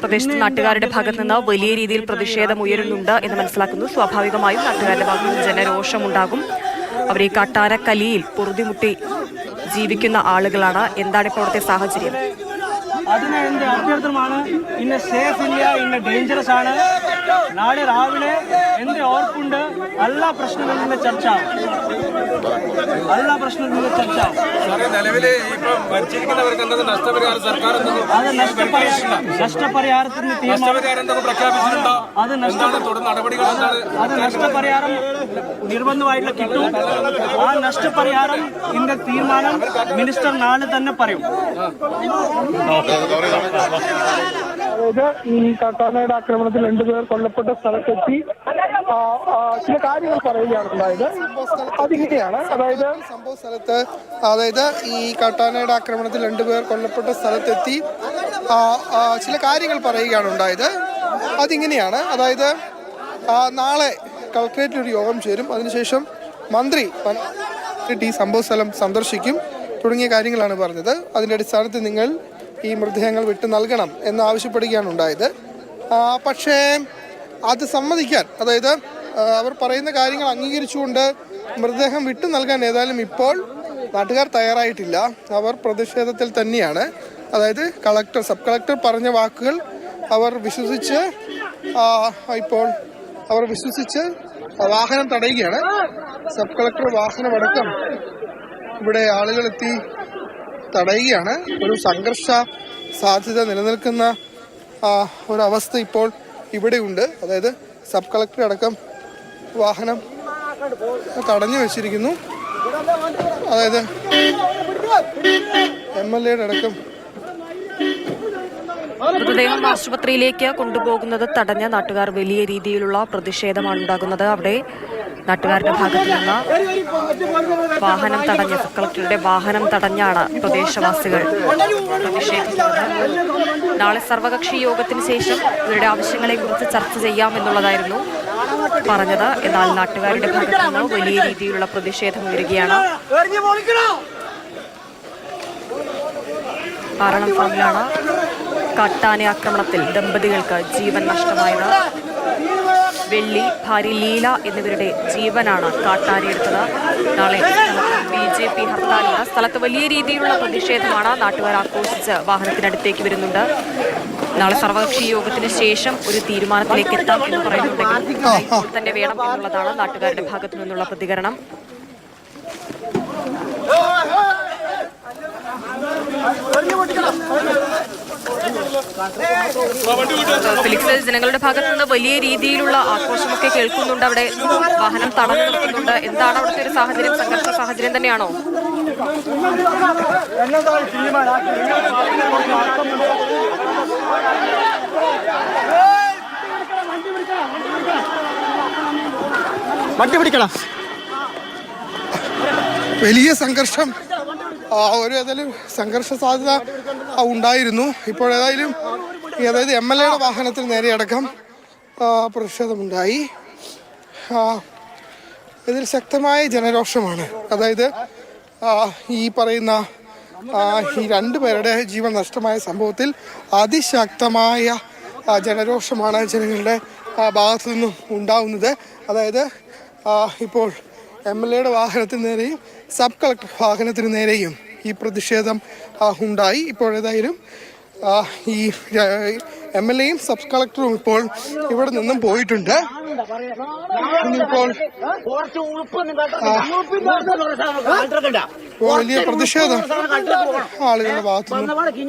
പ്രദേശത്ത് നാട്ടുകാരുടെ ഭാഗത്ത് നിന്ന് വലിയ രീതിയിൽ പ്രതിഷേധം ഉയരുന്നുണ്ട് എന്ന് മനസ്സിലാക്കുന്നു. സ്വാഭാവികമായും നാട്ടുകാരുടെ ഭാഗത്ത് നിന്ന് ജനരോഷമുണ്ടാകും. അവർ ഈ കട്ടാരക്കലിയിൽ പൊറുതിമുട്ടി ജീവിക്കുന്ന ആളുകളാണ്. എന്താണ് ഇപ്പോഴത്തെ സാഹചര്യം? അതിന് എന്റെ അഭ്യർത്ഥനമാണ്? ഇന്ന് സേഫ് ഇല്ല ഇന്ന് ഡേഞ്ചറസ് ആണ്. നാളെ രാവിലെ എന്ത് ഓർപ്പുണ്ട്? എല്ലാ പ്രശ്നങ്ങളിൽ നിന്ന് ചർച്ച. എല്ലാ പ്രശ്നങ്ങളിൽ നിന്ന് ചർച്ച. നിലവിലെ അത് നഷ്ടപരിഹാരം നഷ്ടപരിഹാരത്തിന് നഷ്ടപരിഹാരം എന്തെങ്കിലും പ്രഖ്യാപിച്ചിട്ടുണ്ടോ? അത് അത് നഷ്ടപരിഹാരം നിർബന്ധമായിട്ടുള്ള കിട്ടും. ആ നഷ്ടപരിഹാരം ഇതിന്റെ തീരുമാനം മിനിസ്റ്റർ നാളെ തന്നെ പറയും. അതായത് ഈ കാട്ടാനയുടെ ആക്രമണത്തിൽ രണ്ടുപേർ കൊല്ലപ്പെട്ട സ്ഥലത്തെത്തി ചില കാര്യങ്ങൾ പറയുകയാണ് ഉണ്ടായത്. അതിങ്ങനെയാണ്. അതായത് സംഭവ സ്ഥലത്ത് അതായത് ഈ കാട്ടാനയുടെ ആക്രമണത്തിൽ രണ്ടുപേർ കൊല്ലപ്പെട്ട സ്ഥലത്തെത്തി ചില കാര്യങ്ങൾ പറയുകയാണ് ഉണ്ടായത്. അതിങ്ങനെയാണ്. അതായത് നാളെ കളക്ട്രേറ്റിൽ ഒരു യോഗം ചേരും. അതിനുശേഷം മന്ത്രി ഈ സംഭവ സ്ഥലം സന്ദർശിക്കും. തുടങ്ങിയ കാര്യങ്ങളാണ് പറഞ്ഞത്. അതിന്റെ അടിസ്ഥാനത്തിൽ നിങ്ങൾ ഈ മൃതദേഹങ്ങൾ വിട്ടു നൽകണം എന്ന് ആവശ്യപ്പെടുകയാണ് ഉണ്ടായത്. പക്ഷേ അത് സമ്മതിക്കാൻ അതായത് അവർ പറയുന്ന കാര്യങ്ങൾ അംഗീകരിച്ചുകൊണ്ട് മൃതദേഹം വിട്ടു നൽകാൻ ഏതായാലും ഇപ്പോൾ നാട്ടുകാർ തയ്യാറായിട്ടില്ല. അവർ പ്രതിഷേധത്തിൽ തന്നെയാണ്. അതായത് കളക്ടർ സബ് കളക്ടർ പറഞ്ഞ വാക്കുകൾ അവർ വിശ്വസിച്ച് ഇപ്പോൾ അവർ വിശ്വസിച്ച് വാഹനം തടയുകയാണ്. സബ് കളക്ടർ വാഹനമടക്കം ഇവിടെ ആളുകൾ എത്തി തടയുകയാണ്. ഒരു സംഘർഷ സാധ്യത നിലനിൽക്കുന്ന ഒരവസ്ഥ ഇപ്പോൾ ഇവിടെയുണ്ട്. അതായത് സബ് കളക്ടർ അടക്കം വാഹനം തടഞ്ഞു വെച്ചിരിക്കുന്നു. അതായത് എം എൽ എയുടെ അടക്കം മൃതദേഹം ആശുപത്രിയിലേക്ക് കൊണ്ടുപോകുന്നത് തടഞ്ഞ നാട്ടുകാർ വലിയ രീതിയിലുള്ള പ്രതിഷേധമാണ് ഉണ്ടാകുന്നത്. അവിടെ നാട്ടുകാരുടെ ഭാഗത്തു നിന്ന് വാഹനം തടഞ്ഞ കളക്ടറുടെ വാഹനം തടഞ്ഞാണ് പ്രദേശവാസികൾ നാളെ സർവകക്ഷി യോഗത്തിന് ശേഷം ഇവരുടെ ആവശ്യങ്ങളെ കുറിച്ച് ചർച്ച ചെയ്യാമെന്നുള്ളതായിരുന്നു പറഞ്ഞത്. എന്നാൽ നാട്ടുകാരുടെ ഭാഗത്തു നിന്ന് വലിയ രീതിയിലുള്ള പ്രതിഷേധം ഉയരുകയാണ്. കാരണം ഫാമിലാണ് കാട്ടാന ആക്രമണത്തിൽ ദമ്പതികൾക്ക് ജീവൻ നഷ്ടമായത്. വെള്ളി ഭാര്യ ലീല എന്നിവരുടെ ജീവനാണ് കാട്ടാരിയെടുത്തത് നാളെ ബി ജെ പി ഹർത്താലിന് സ്ഥലത്ത് വലിയ രീതിയിലുള്ള പ്രതിഷേധമാണ് നാട്ടുകാർ ആക്രോശിച്ച് വാഹനത്തിനടുത്തേക്ക് വരുന്നുണ്ട്. നാളെ സർവകക്ഷി യോഗത്തിന് ശേഷം ഒരു തീരുമാനത്തിലേക്ക് എത്താം എന്ന് പറയുന്നുണ്ടെങ്കിൽ തന്നെ വേണം എന്നുള്ളതാണ് നാട്ടുകാരുടെ ഭാഗത്തു നിന്നുള്ള പ്രതികരണം. ഫിലിക്സ് ജനങ്ങളുടെ ഭാഗത്തു നിന്ന് വലിയ രീതിയിലുള്ള ആഘോഷമൊക്കെ കേൾക്കുന്നുണ്ട്. അവിടെ വാഹനം തടഞ്ഞു നിർത്തുന്നുണ്ട് എന്താണ് അവിടുത്തെ ഒരു സാഹചര്യം? സംഘർഷ സാഹചര്യം തന്നെയാണോ? വണ്ടി പിടിക്കണം. വലിയ സംഘർഷം. ഒരു ഏതായാലും സംഘർഷ സാധ്യത ഉണ്ടായിരുന്നു. ഇപ്പോൾ ഏതായാലും അതായത് എം എൽ എയുടെ വാഹനത്തിൽ നേരെ അടക്കം പ്രതിഷേധമുണ്ടായി. ഇതിൽ ശക്തമായ ജനരോഷമാണ്. അതായത് ഈ പറയുന്ന ഈ രണ്ടു പേരുടെ ജീവൻ നഷ്ടമായ സംഭവത്തിൽ അതിശക്തമായ ജനരോഷമാണ് ജനങ്ങളുടെ ഭാഗത്തു നിന്നും ഉണ്ടാവുന്നത്. അതായത് ഇപ്പോൾ എം എൽ എയുടെ വാഹനത്തിന് നേരെയും സബ് കളക്ടർ വാഹനത്തിന് നേരെയും ഈ പ്രതിഷേധം ഉണ്ടായി. ഇപ്പോഴേതായാലും ഈ എം എൽ എയും സബ് കളക്ടറും ഇപ്പോൾ ഇവിടെ നിന്നും പോയിട്ടുണ്ട്. ഇപ്പോൾ വലിയ പ്രതിഷേധം ആളുകളുടെ ഭാഗത്തുനിന്ന്.